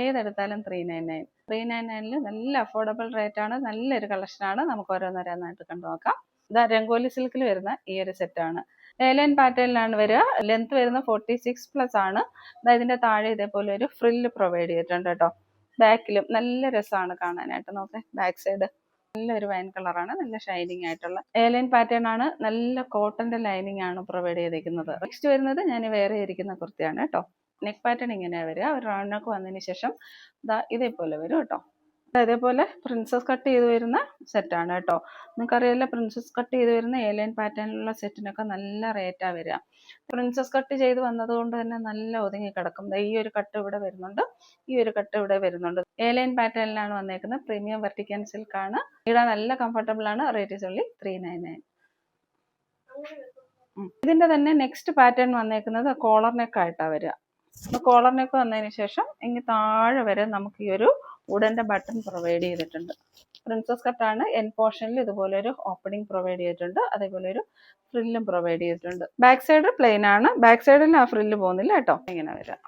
ഏതെടുത്താലും three nine nine three nine നയനിൽ നല്ല affordable rate ആണ് നല്ലൊരു കളക്ഷനാണ് നമുക്ക് ഓരോന്നോരോന്നായിട്ട് കണ്ടു നോക്കാം. ഇതാ രംഗോലി സിൽക്കിൽ വരുന്ന ഈ ഒരു സെറ്റാണ് ലൈൻ പാറ്റേണിലാണ് വരിക. ലെങ്ത് വരുന്ന ഫോർട്ടി സിക്സ് പ്ലസ് ആണ് ഇതിന്റെ താഴെ ഇതേപോലെ ഒരു ഫ്രില്ല് പ്രൊവൈഡ് ചെയ്തിട്ടുണ്ട് കേട്ടോ. ബാക്കിലും നല്ല രസമാണ് കാണാനായിട്ട്. നോക്കേ ബാക്ക് സൈഡ് നല്ലൊരു വൈൻ കളറാണ് നല്ല ഷൈനിങ് ആയിട്ടുള്ള. ഏലൈൻ പാറ്റേൺ ആണ്. നല്ല കോട്ടന്റെ ലൈനിങ് ആണ് പ്രൊവൈഡ് ചെയ്തിരിക്കുന്നത് നെക്സ്റ്റ് വരുന്നത് ഞാൻ വേറെ ഇരിക്കുന്ന കുർത്തിയാണ് കേട്ടോ. നെക്ക് പാറ്റേൺ ഇങ്ങനെയാണ് വരിക. ഒരു റൗണ്ട് നെക്ക് വന്നതിന് ശേഷം ദാ ഇതേപോലെ വരും കേട്ടോ. ദാ ഇതേപോലെ പ്രിൻസസ് കട്ട് ചെയ്ത് വരുന്ന സെറ്റാണ് കേട്ടോ. നിങ്ങൾക്കറിയാലോ പ്രിൻസസ് കട്ട് ചെയ്ത് വരുന്ന എയർലൈൻ പാറ്റേണിലുള്ള സെറ്റിനൊക്കെ നല്ല റേറ്റാണ് വരിക. പ്രിൻസസ് കട്ട് ചെയ്ത് വന്നതുകൊണ്ട് തന്നെ നല്ല ഒതുങ്ങി കിടക്കും. ഈ ഒരു കട്ട് ഇവിടെ വരുന്നുണ്ട്. ഈ ഒരു കട്ട് ഇവിടെ വരുന്നുണ്ട്. എയർലൈൻ പാറ്റേണിലാണ് വന്നേക്കുന്നത്. പ്രീമിയം വെർട്ടിക്കൻ സിൽക്ക് ആണ്. ഇടാൻ നല്ല കംഫർട്ടബിൾ ആണ്. Rate only three nine nine ഇതിന്റെ തന്നെ നെക്സ്റ്റ് പാറ്റേൺ വന്നേക്കുന്നത് കോളർ നെക്ക് ആയിട്ടാണ് വരിക. കോളർ നെക്ക് വന്നതിന് ശേഷം ഇങ്ങ് താഴെ വരെ നമുക്ക് ഈ ഒരു ഉടന്റെ ബട്ടൺ പ്രൊവൈഡ് ചെയ്തിട്ടുണ്ട്. പ്രിൻസസ് കട്ടാണ് എൻ പോർഷനിൽ ഇതുപോലെ ഒരു ഓപ്പണിംഗ് പ്രൊവൈഡ് ചെയ്തിട്ടുണ്ട്. അതേപോലെ ഒരു ഫ്രില്ലും പ്രൊവൈഡ് ചെയ്തിട്ടുണ്ട്. ബാക്ക് സൈഡ് പ്ലെയിൻ ആണ്. ബാക്ക് സൈഡിൽ ആ ഫ്രില്ല് പോകുന്നില്ല കേട്ടോ. ഇങ്ങനെ വരാം.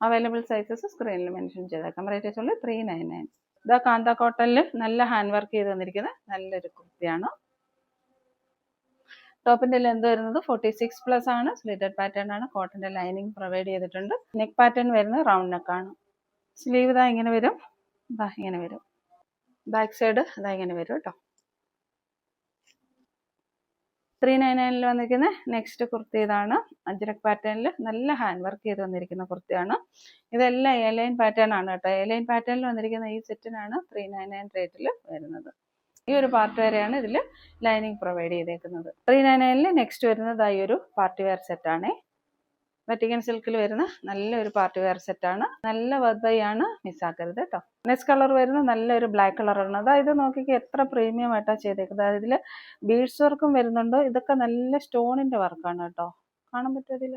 അവൈലബിൾ സൈസസ് സ്ക്രീനിൽ മെൻഷൻ ചെയ്തേക്കാം. റേറ്റ് ഉള്ള ത്രീ നയൻ നയൻ ഇതാ കാന്ത കോട്ടണിൽ നല്ല ഹാൻഡ് വർക്ക് ചെയ്ത് തന്നിരിക്കുന്ന നല്ലൊരു കുർത്തിയാണ് ടോപ്പിന്റെ ലെന്ത് വരുന്നത് ഫോർട്ടി സിക്സ് പ്ലസ് ആണ്. സ്ലിറ്റഡ് പാറ്റേൺ ആണ്. കോട്ടന്റെ ലൈനിങ് പ്രൊവൈഡ് ചെയ്തിട്ടുണ്ട്. നെക്ക് പാറ്റേൺ വരുന്നത് റൗണ്ട് നെക്ക് ആണ്. സ്ലീവ് ഇതാ ഇങ്ങനെ വരും. ഇതാ ഇങ്ങനെ വരും. ബാക്ക് സൈഡ് ഇതാ ഇങ്ങനെ വരും കേട്ടോ. ത്രീ നയൻ നയനിൽ വന്നിരിക്കുന്ന നെക്സ്റ്റ് കുർത്തി ഇതാണ്. അജ്രക് പാറ്റേണിൽ നല്ല ഹാൻഡ് വർക്ക് ചെയ്ത് വന്നിരിക്കുന്ന കുർത്തിയാണ്. ഇതെല്ലാം എലൈൻ പാറ്റേൺ ആണ് കേട്ടോ. എലൈൻ പാറ്റേണിൽ വന്നിരിക്കുന്ന ഈ സെറ്റിനാണ് ത്രീ നയൻ നയൻ റേറ്റിൽ വരുന്നത്. ഈ ഒരു പാർട്ട് വരെയാണ് ഇതിൽ ലൈനിങ് പ്രൊവൈഡ് ചെയ്തേക്കുന്നത്. ത്രീ നയൻ നയനിൽ നെക്സ്റ്റ് വരുന്നത് ഈ ഒരു പാർട്ടി വെയർ സെറ്റാണേ വെറ്റിക്കൻ സിൽക്കിൽ വരുന്ന നല്ലൊരു പാർട്ടി വെയർ സെറ്റാണ് നല്ല ബൈ ആണ് മിസ്സാക്കരുത് കേട്ടോ നെക്സ്റ്റ് കളർ വരുന്ന നല്ലൊരു ബ്ലാക്ക് കളറാണ് അതായത് നോക്കിക്ക് എത്ര പ്രീമിയം ആയിട്ടാണ് ചെയ്തേക്കുന്നത്. അതായത് ഇതിൽ ബീഡ്സ് വർക്കും വരുന്നുണ്ട്. ഇതൊക്കെ നല്ല സ്റ്റോണിന്റെ വർക്കാണ് കേട്ടോ കാണാൻ പറ്റുമോ ഇതിൽ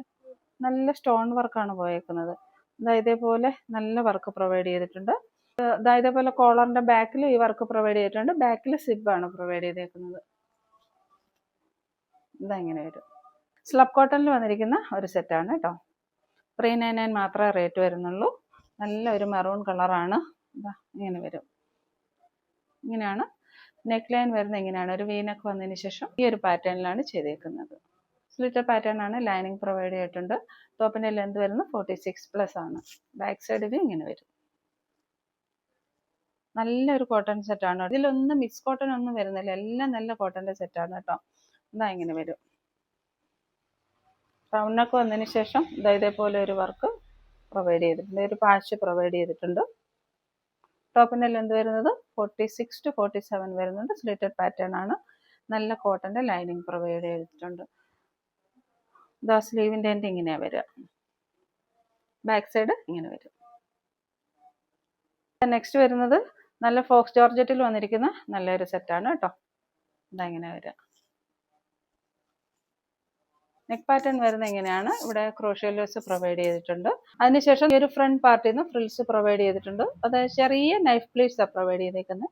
നല്ല സ്റ്റോൺ വർക്കാണ് പോയേക്കുന്നത്. ഇതാ ഇതേപോലെ നല്ല വർക്ക് പ്രൊവൈഡ് ചെയ്തിട്ടുണ്ട്. ഇതാ ഇതേപോലെ കോളറിന്റെ ബാക്കിൽ ഈ വർക്ക് പ്രൊവൈഡ് ചെയ്തിട്ടുണ്ട്. ബാക്കിൽ സിബാണ് പ്രൊവൈഡ് ചെയ്തേക്കുന്നത്. ഇതാ വരും. സ്ലബ് കോട്ടണിൽ വന്നിരിക്കുന്ന ഒരു സെറ്റാണ് കേട്ടോ ത്രീ നയൻ നയൻ മാത്രമേ റേറ്റ് വരുന്നുള്ളൂ. നല്ല ഒരു മെറൂൺ കളറാണ് ഇതാ ഇങ്ങനെ വരും. ഇങ്ങനെയാണ്. നെക്ക് ലൈൻ വരുന്നത് ഇങ്ങനെയാണ്. ഒരു വീനൊക്കെ വന്നതിന് ശേഷം ഈ ഒരു പാറ്റേണിലാണ് ചെയ്തേക്കുന്നത്. സ്ലിറ്റർ പാറ്റേൺ ആണ് ലൈനിങ് പ്രൊവൈഡ് ചെയ്തിട്ടുണ്ട്. ടോപ്പിന്റെ ലെന്ത് വരുന്നത് ഫോർട്ടി സിക്സ് പ്ലസ് ആണ്. ബാക്ക് സൈഡിൽ ഇങ്ങനെ വരും. നല്ലൊരു കോട്ടൺ സെറ്റാണ് ഇതിലൊന്നും മിക്സ് കോട്ടൺ ഒന്നും വരുന്നില്ല. എല്ലാം നല്ല കോട്ടന്റെ സെറ്റാണ് കേട്ടോ. ഇതാ ഇങ്ങനെ വരും. ടൗണിനൊക്കെ വന്നതിന് ശേഷം ഇതാ ഇതേപോലെ ഒരു വർക്ക് പ്രൊവൈഡ് ചെയ്തിട്ടുണ്ട്. ഒരു പാച്ച് പ്രൊവൈഡ് ചെയ്തിട്ടുണ്ട്. ടോപ്പിനെല്ലാം എന്ത് വരുന്നത്? Forty six to forty seven വരുന്നുണ്ട്. സ്ലിറ്റഡ് പാറ്റേൺ ആണ്. നല്ല കോട്ടന്റെ ലൈനിങ് പ്രൊവൈഡ് ചെയ്തിട്ടുണ്ട്. ഇതാ സ്ലീവിന്റെ എന്റെ ഇങ്ങനെയാണ് വരിക. ബാക്ക് സൈഡ് ഇങ്ങനെ വരും. നെക്സ്റ്റ് വരുന്നത് നല്ല ഫോക്സ് ജോർജറ്റിൽ വന്നിരിക്കുന്ന നല്ലൊരു സെറ്റാണ് കേട്ടോ. ഇതാ ഇങ്ങനെ വരിക നെക്ക് പാറ്റേൺ വരുന്ന എങ്ങനെയാണ് ഇവിടെ ക്രോഷ്യലോസ് പ്രൊവൈഡ് ചെയ്തിട്ടുണ്ട്. അതിനുശേഷം ഈ ഒരു ഫ്രണ്ട് പാർട്ടിൽ നിന്ന് ഫ്രിൽസ് പ്രൊവൈഡ് ചെയ്തിട്ടുണ്ട്. അത് ചെറിയ നൈഫ് പ്ലീറ്റ്സാണ് പ്രൊവൈഡ് ചെയ്തേക്കുന്നത്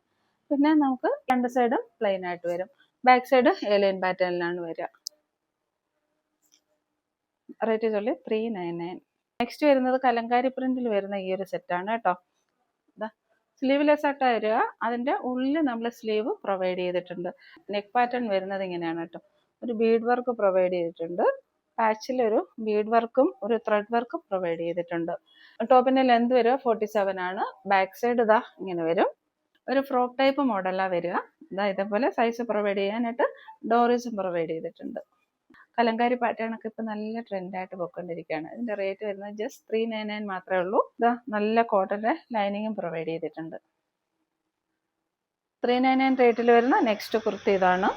പിന്നെ നമുക്ക് രണ്ട് സൈഡും പ്ലെയിൻ ആയിട്ട് വരും. ബാക്ക് സൈഡ് ഏലൈൻ പാറ്റേണിലാണ് വരിക റേറ്റ് ചൊല്ലി ത്രീ നയൻ നയൻ നെക്സ്റ്റ് വരുന്നത് കലങ്കാരി പ്രിന്റിൽ വരുന്ന ഈ ഒരു സെറ്റാണ് കേട്ടോ. സ്ലീവ്ലെസ് ആയിട്ടാണ് വരിക. അതിന്റെ ഉള്ളിൽ നമ്മൾ സ്ലീവ് പ്രൊവൈഡ് ചെയ്തിട്ടുണ്ട്. നെക്ക് പാറ്റേൺ വരുന്നത് ഇങ്ങനെയാണ് കേട്ടോ. ഒരു ബീഡ് വർക്ക് പ്രൊവൈഡ് ചെയ്തിട്ടുണ്ട്. പാച്ചിൽ ഒരു ബീഡ് വർക്കും ഒരു ത്രെഡ് വർക്കും പ്രൊവൈഡ് ചെയ്തിട്ടുണ്ട്. ടോപ്പിന്റെ ലെന്ത് വരിക ഫോർട്ടി സെവൻ ആണ്. ബാക്ക് സൈഡ് ഇതാ ഇങ്ങനെ വരും. ഒരു ഫ്രോക്ക് ടൈപ്പ് മോഡലാണ് വരിക. ഇതാ ഇതേപോലെ സൈസ് പ്രൊവൈഡ് ചെയ്യാനായിട്ട് ഡോറീസും പ്രൊവൈഡ് ചെയ്തിട്ടുണ്ട്. കലങ്കാരി പാറ്റേൺ ഒക്കെ ഇപ്പൊ നല്ല ട്രെൻഡ് ആയിട്ട് പോയിക്കൊണ്ടിരിക്കുകയാണ് ഇതിന്റെ റേറ്റ് വരുന്നത് ജസ്റ്റ് ത്രീ നയൻ നയൻ മാത്രമേ ഉള്ളൂ. ഇതാ നല്ല കോട്ടന്റെ ലൈനിങ്ങും പ്രൊവൈഡ് ചെയ്തിട്ടുണ്ട്. ത്രീ നയൻ നയൻ റേറ്റിൽ വരുന്ന നെക്സ്റ്റ് കുർത്തി ഇതാണ്.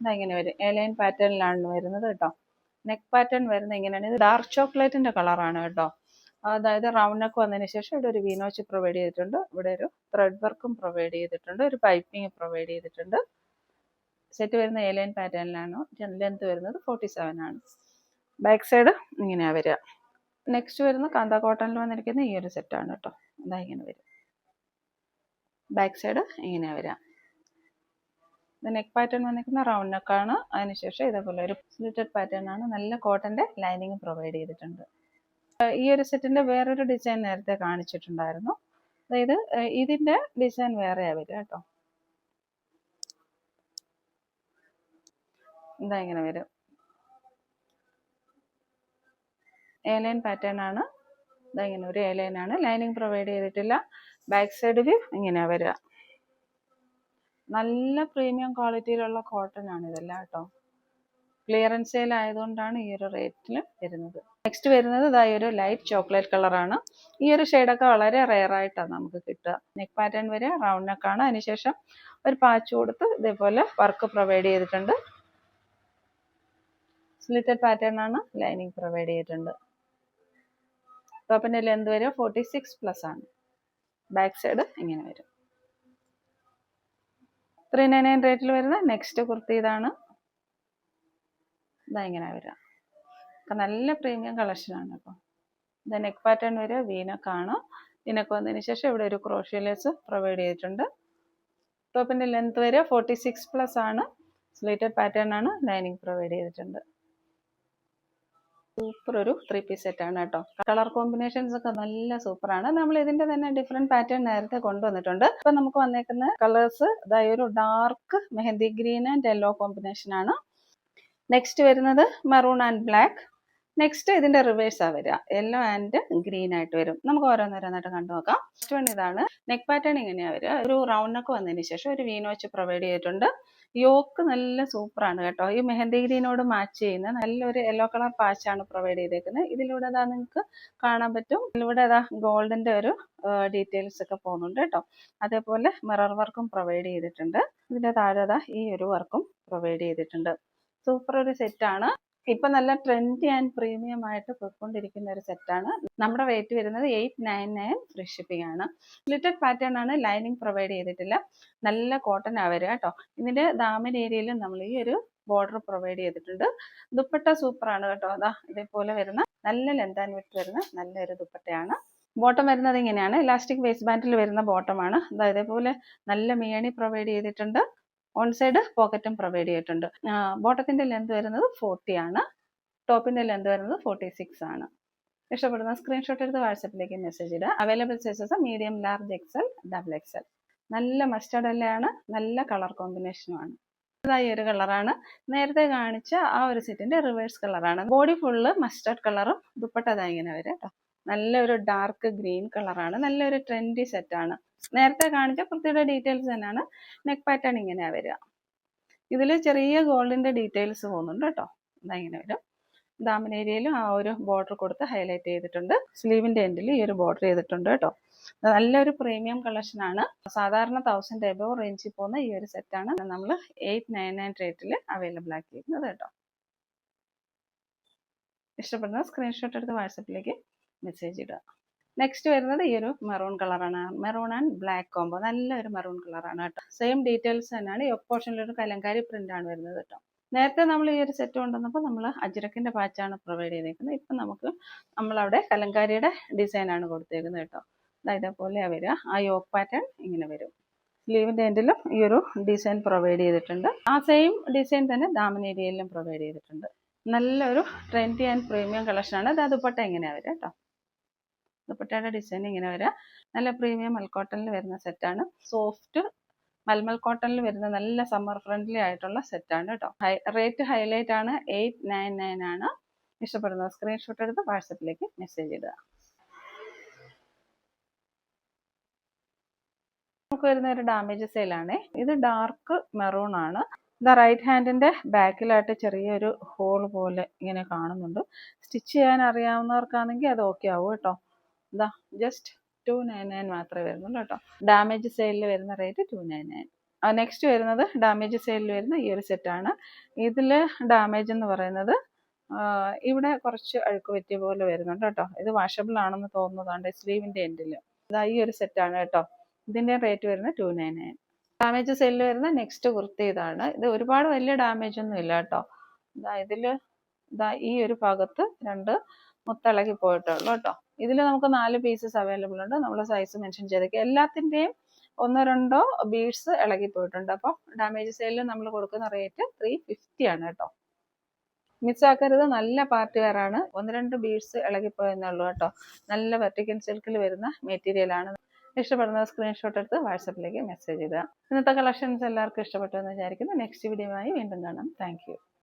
ഇതാ ഇങ്ങനെ വരും. എലൈൻ പാറ്റേണിലാണ് വരുന്നത് കേട്ടോ നെക്ക് പാറ്റേൺ വരുന്നത് ഇങ്ങനെയാണ്. ഇത് ഡാർക്ക് ചോക്ലേറ്റിന്റെ കളറാണ് കേട്ടോ അതായത് റൗണ്ട് നെക്ക് വന്നതിന് ശേഷം ഇവിടെ ഒരു വീനോച്ച് പ്രൊവൈഡ് ചെയ്തിട്ടുണ്ട്. ഇവിടെ ഒരു ത്രെഡ് വർക്കും പ്രൊവൈഡ് ചെയ്തിട്ടുണ്ട്. ഒരു പൈപ്പിംഗ് പ്രൊവൈഡ് ചെയ്തിട്ടുണ്ട്. സെറ്റ് വരുന്ന എ ലൈൻ പാറ്റേണിലാണ് ലെങ്ത് വരുന്നത് ഫോർട്ടി സെവൻ ആണ്. ബാക്ക് സൈഡ് ഇങ്ങനെയാണ് വരിക. നെക്സ്റ്റ് വരുന്ന കാന്ത കോട്ടണിൽ വന്നിരിക്കുന്ന ഈ ഒരു സെറ്റാണ് കേട്ടോ ഇതാ ഇങ്ങനെ വരും ബാക്ക് സൈഡ് ഇങ്ങനെയാണ് വരിക. നെക്ക് പാറ്റേൺ വന്നിരിക്കുന്ന റൗണ്ട് നെക്കാണ് അതിനുശേഷം ഇതേപോലെ ഒരു സ്ലിറ്റഡ് പാറ്റേൺ ആണ് നല്ല കോട്ടന്റെ ലൈനിങ് പ്രൊവൈഡ് ചെയ്തിട്ടുണ്ട്. ഈ ഒരു സെറ്റിന്റെ വേറൊരു ഡിസൈൻ നേരത്തെ കാണിച്ചിട്ടുണ്ടായിരുന്നു. അതായത് ഇതിന്റെ ഡിസൈൻ വേറെയാ വരിക കേട്ടോ ഇതാ ഇങ്ങനെ വരും. ഏലൈൻ പാറ്റേൺ ആണ്. ഇതാ ഇങ്ങനെ ഒരു ഏലൈൻ ആണ്. ലൈനിങ് പ്രൊവൈഡ് ചെയ്തിട്ടില്ല. ബാക്ക് സൈഡ് വ്യൂ ഇങ്ങനെയാ വരിക. നല്ല പ്രീമിയം ക്വാളിറ്റിയിലുള്ള കോട്ടൺ ആണ് ഇതെല്ലാം കേട്ടോ. ക്ലിയറൻസ് സെയിൽ ആയതുകൊണ്ടാണ് ഈ ഒരു റേറ്റിൽ വരുന്നത്. നെക്സ്റ്റ് വരുന്നത് ഇതാ ഒരു ലൈറ്റ് ചോക്ലേറ്റ് കളറാണ് ഈ ഒരു ഷെയ്ഡൊക്കെ വളരെ റെയർ ആയിട്ടാണ് നമുക്ക് കിട്ടുക. നെക്ക് പാറ്റേൺ വരെ റൗണ്ട് നെക്കാണ് അതിനുശേഷം ഒരു പാച്ച് കൊടുത്ത് ഇതേപോലെ വർക്ക് പ്രൊവൈഡ് ചെയ്തിട്ടുണ്ട്. സ്ലിറ്റഡ് പാറ്റേൺ ആണ് ലൈനിങ് പ്രൊവൈഡ് ചെയ്തിട്ടുണ്ട്. ടോപ്പിന്റെ ലെന്ത് വരെ? ഫോർട്ടി സിക്സ് പ്ലസ് ആണ്. ബാക്ക് സൈഡ് ഇങ്ങനെ വരും. ത്രീ നയൻ നയൻ റേറ്റിൽ വരുന്ന നെക്സ്റ്റ് കുർത്തി ഇതാണ്. ഇതാ ഇങ്ങനെ വരിക ഒക്കെ നല്ല പ്രീമിയം കളക്ഷനാണ് അപ്പോൾ ഇത് നെക്ക് പാറ്റേൺ വരെ. വീനക്കാണ് ഇതിനൊക്കെ വന്നതിന് ശേഷം ഇവിടെ ഒരു ക്രോഷ്യലേസ് പ്രൊവൈഡ് ചെയ്തിട്ടുണ്ട്. ടോപ്പിന്റെ ലെങ്ത് വരെ? ഫോർട്ടി സിക്സ് പ്ലസ് ആണ്. സ്ലേറ്റഡ് പാറ്റേൺ ആണ്. ലൈനിങ് പ്രൊവൈഡ് ചെയ്തിട്ടുണ്ട്. സൂപ്പർ ഒരു ത്രീ പീസ് സെറ്റ് ആണ് കേട്ടോ. കളർ കോമ്പിനേഷൻസ് ഒക്കെ നല്ല സൂപ്പർ ആണ് നമ്മൾ ഇതിന്റെ തന്നെ ഡിഫറെന്റ് പാറ്റേൺ നേരത്തെ കൊണ്ടുവന്നിട്ടുണ്ട്. ഇപ്പൊ നമുക്ക് വന്നേക്കുന്ന കളേഴ്സ് അതായത് ഒരു dark mehndi green and yellow combination ആണ്. നെക്സ്റ്റ് വരുന്നത് മെറൂൺ ആൻഡ് ബ്ലാക്ക് നെക്സ്റ്റ് ഇതിന്റെ റിവേഴ്സ് ആ വരിക. യെല്ലോ ആൻഡ് ഗ്രീൻ ആയിട്ട് വരും. നമുക്ക് ഓരോന്നോരോന്നായിട്ട് കണ്ടു നോക്കാം. ഫസ്റ്റ് വൺ ഇതാണ്. നെക്ക് പാറ്റേൺ ഇങ്ങനെയാ വരിക. ഒരു റൗണ്ട് ഒക്കെ വന്നതിന് ശേഷം ഒരു വീനോ വെച്ച് പ്രൊവൈഡ് ചെയ്തിട്ടുണ്ട്. യോക്ക് നല്ല സൂപ്പറാണ് കേട്ടോ. ഈ മെഹന്തി ഗ്രീനോട് മാച്ച് ചെയ്യുന്ന നല്ലൊരു യെല്ലോ കളർ പാച്ചാണ് പ്രൊവൈഡ് ചെയ്തേക്കുന്നത് ഇതിലൂടെ അതാ നിങ്ങൾക്ക് കാണാൻ പറ്റും. ഇതിലൂടെ അതാ ഗോൾഡിന്റെ ഒരു ഡീറ്റെയിൽസ് ഒക്കെ പോകുന്നുണ്ട് കേട്ടോ. അതേപോലെ മിറർ വർക്കും പ്രൊവൈഡ് ചെയ്തിട്ടുണ്ട്. ഇതിന്റെ താഴെ ദാ ഈ ഒരു വർക്കും പ്രൊവൈഡ് ചെയ്തിട്ടുണ്ട്. സൂപ്പർ ഒരു സെറ്റാണ് ഇപ്പൊ നല്ല ട്രെൻഡി ആൻഡ് പ്രീമിയം ആയിട്ട് പോയിക്കൊണ്ടിരിക്കുന്ന ഒരു സെറ്റാണ് നമ്മുടെ റേറ്റ് വരുന്നത് eight nine nine free shipping ആണ്. സ്ലിറ്റഡ് പാറ്റേൺ ആണ് ലൈനിങ് പ്രൊവൈഡ് ചെയ്തിട്ടില്ല. നല്ല കോട്ടൺ ആ വരിക കേട്ടോ ഇതിന്റെ ദാമൻ ഏരിയയിലും നമ്മൾ ഈ ഒരു ബോർഡർ പ്രൊവൈഡ് ചെയ്തിട്ടുണ്ട്. ദുപ്പട്ട സൂപ്പർ ആണ് കേട്ടോ. അതാ ഇതേപോലെ വരുന്ന നല്ല ലെന്ത് ആൻഡ് വിട്ട് വരുന്ന നല്ലൊരു ദുപ്പട്ടയാണ്. ബോട്ടം വരുന്നത് ഇങ്ങനെയാണ്. ഇലാസ്റ്റിക് വേസ്റ്റ് ബാൻഡിൽ വരുന്ന ബോട്ടമാണ് അതായത് ഇതേപോലെ നല്ല മേണി പ്രൊവൈഡ് ചെയ്തിട്ടുണ്ട്. ഓൺ സൈഡ് പോക്കറ്റും പ്രൊവൈഡ് ചെയ്തിട്ടുണ്ട് ബോട്ടത്തിന്റെ ലെന്ത് വരുന്നത് ഫോർട്ടി ആണ്. ടോപ്പിന്റെ ലെന്ത് വരുന്നത് ഫോർട്ടി സിക്സ് ആണ്. ഇഷ്ടപ്പെടുന്ന സ്ക്രീൻഷോട്ട് എടുത്ത് വാട്സപ്പിലേക്ക് മെസ്സേജ് ഇടുക. Available sizes medium large XL double XL നല്ല മസ്റ്റർഡ് എല്ലയാണ് നല്ല കളർ കോമ്പിനേഷനുമാണ് ഇതായി ഒരു കളറാണ് നേരത്തെ കാണിച്ച ആ ഒരു സെറ്റിന്റെ റിവേഴ്സ് കളറാണ് ബോഡി ഫുള്ള് മസ്റ്റർഡ് കളറും ദുപ്പട്ട ഇങ്ങനെ വരും കേട്ടോ നല്ലൊരു ഡാർക്ക് ഗ്രീൻ കളറാണ് നല്ലൊരു ട്രെൻഡി സെറ്റാണ് നേരത്തെ കാണിച്ച കുർത്തിയുടെ ഡീറ്റെയിൽസ് തന്നെയാണ്. നെക്ക് പാറ്റേൺ ഇങ്ങനെയാ വരിക. ഇതിൽ ചെറിയ ഗോൾഡിന്റെ ഡീറ്റെയിൽസ് പോകുന്നുണ്ട് കേട്ടോ. ഇതാ ഇങ്ങനെ വരും. ദാമനേരിയയിലും ആ ഒരു ബോർഡർ കൊടുത്ത് ഹൈലൈറ്റ് ചെയ്തിട്ടുണ്ട്. സ്ലീവിന്റെ എൻഡിൽ ഈ ഒരു ബോർഡർ ചെയ്തിട്ടുണ്ട് കേട്ടോ. നല്ലൊരു പ്രീമിയം കളക്ഷൻ ആണ്. സാധാരണ തൗസൻഡ് എബോ റേഞ്ചിൽ പോകുന്ന ഈ ഒരു സെറ്റാണ് നമ്മൾ എയ്റ്റ് നയൻ നയൻ റേറ്റിൽ അവൈലബിൾ ആക്കിയിരിക്കുന്നത് കേട്ടോ. ഇഷ്ടപ്പെടുന്ന സ്ക്രീൻഷോട്ട് എടുത്ത് വാട്സപ്പിലേക്ക് മെസ്സേജ് ഇടുക. നെക്സ്റ്റ് വരുന്നത് ഈ ഒരു മെറൂൺ കളറാണ് മെറൂൺ ആൻഡ് ബ്ലാക്ക് കോംബോ നല്ലൊരു മെറൂൺ കളറാണ് കേട്ടോ. സെയിം ഡീറ്റെയിൽസ് തന്നെയാണ്. ഈ ഒപ്പോർഷനിൽ ഒരു കലങ്കാരി പ്രിന്റ് ആണ് വരുന്നത് കേട്ടോ. നേരത്തെ നമ്മൾ ഈ ഒരു സെറ്റ് കൊണ്ടുവന്നപ്പോൾ നമ്മൾ അജ്രക്കിന്റെ പാച്ചാണ് പ്രൊവൈഡ് ചെയ്തേക്കുന്നത്. ഇപ്പം നമുക്ക് നമ്മളവിടെ കലങ്കാരിയുടെ ഡിസൈൻ ആണ് കൊടുത്തേക്കുന്നത് കേട്ടോ. ഇതേപോലെ വരിക. ആ യോക്ക് പാറ്റേൺ ഇങ്ങനെ വരും. സ്ലീവിന്റെ എൻഡിലും ഈ ഒരു ഡിസൈൻ പ്രൊവൈഡ് ചെയ്തിട്ടുണ്ട്. ആ സെയിം ഡിസൈൻ തന്നെ ദാമനേരിയയിലും പ്രൊവൈഡ് ചെയ്തിട്ടുണ്ട്. നല്ലൊരു ട്രെൻഡി ആൻഡ് പ്രീമിയം കളക്ഷനാണ് അത് ദുപ്പട്ട എങ്ങനെയാണ് വരിക കേട്ടോ. ദുപ്പട്ടയുടെ ഡിസൈൻ ഇങ്ങനെ വരാം. നല്ല പ്രീമിയം മൽക്കോട്ടണിൽ വരുന്ന സെറ്റാണ് സോഫ്റ്റ് മൽമൽ കോട്ടണിൽ വരുന്ന നല്ല സമ്മർ ഫ്രണ്ട്ലി ആയിട്ടുള്ള സെറ്റാണ് കേട്ടോ ഹൈ റേറ്റ് ഹൈലൈറ്റ് ആണ് എയ്റ്റ് നയൻ നയൻ ആണ്. ഇഷ്ടപ്പെടുന്ന സ്ക്രീൻഷോട്ട് എടുത്ത് വാട്സപ്പിലേക്ക് മെസ്സേജ് ഇടുക. നമുക്ക് വരുന്ന ഒരു ഡാമേജ് സെയിലാണേ ഇത് ഡാർക്ക് മെറൂൺ ആണ്. ദ റൈറ്റ് ഹാൻഡിന്റെ ബാക്കിലായിട്ട് ചെറിയൊരു ഹോൾ പോലെ ഇങ്ങനെ കാണുന്നുണ്ട്. സ്റ്റിച്ച് ചെയ്യാൻ അറിയാവുന്നവർക്കാണെങ്കിൽ അത് ഓക്കെ ആവും കേട്ടോ ഇതാ ജസ്റ്റ് ടു നയൻ നയൻ മാത്രമേ വരുന്നുള്ളൂ കേട്ടോ. ഡാമേജ് സെയിലിൽ വരുന്ന rate two nine nine next വരുന്നത് ഡാമേജ് സെയിലിൽ വരുന്ന ഈ ഒരു സെറ്റാണ് ഇതിൽ ഡാമേജ് എന്ന് പറയുന്നത് ഇവിടെ കുറച്ച് അഴുക്ക് പറ്റിയ പോലെ വരുന്നുണ്ട് കേട്ടോ. ഇത് വാഷബിൾ ആണെന്ന് തോന്നുന്നതാണ് സ്ലീവിന്റെ എൻഡിൽ ഇതാ ഈ ഒരു സെറ്റാണ് കേട്ടോ. ഇതിന്റെ റേറ്റ് വരുന്നത് ടു നയൻ നയൻ ഡാമേജ് സെല്ലിൽ വരുന്ന നെക്സ്റ്റ് കുർത്തി ഇതാണ്. ഇത് ഒരുപാട് വലിയ ഡാമേജ് ഒന്നും ഇല്ല കേട്ടോ. ഇതാ ഇതിൽ ഇതാ ഈ ഒരു ഭാഗത്ത് രണ്ട് മുത്തിളകി പോയിട്ടുള്ളൂ കേട്ടോ. ഇതിൽ നമുക്ക് നാല് പീസസ് അവൈലബിൾ ഉണ്ട്. നമ്മൾ സൈസ് മെൻഷൻ ചെയ്തേക്കുക എല്ലാത്തിന്റെയും ഒന്നോ രണ്ടോ ബീഡ്സ് ഇളകി പോയിട്ടുണ്ട് അപ്പോൾ ഡാമേജ് സെയിലിൽ നമ്മൾ കൊടുക്കുന്ന റേറ്റ് ത്രീ ഫിഫ്റ്റി ആണ് കേട്ടോ. മിസ്സാക്കരുത് നല്ല പാർട്ടി വെയറാണ് ഒന്ന് രണ്ട് ബീഡ്സ് ഇളകിപ്പോയെന്നുള്ളൂ കേട്ടോ. നല്ല വെർട്ടിക്കൽ സിൽക്കിൽ വരുന്ന മെറ്റീരിയലാണ് ഇഷ്ടപ്പെടുന്ന സ്ക്രീൻഷോട്ട് എടുത്ത് വാട്സപ്പിലേക്ക് മെസ്സേജ് ചെയ്യുക ഇന്നത്തെ കളക്ഷൻസ് എല്ലാവർക്കും ഇഷ്ടപ്പെട്ടു എന്ന് വിചാരിക്കുന്നു. നെക്സ്റ്റ് വീഡിയോയുമായി വീണ്ടും കാണാം. താങ്ക്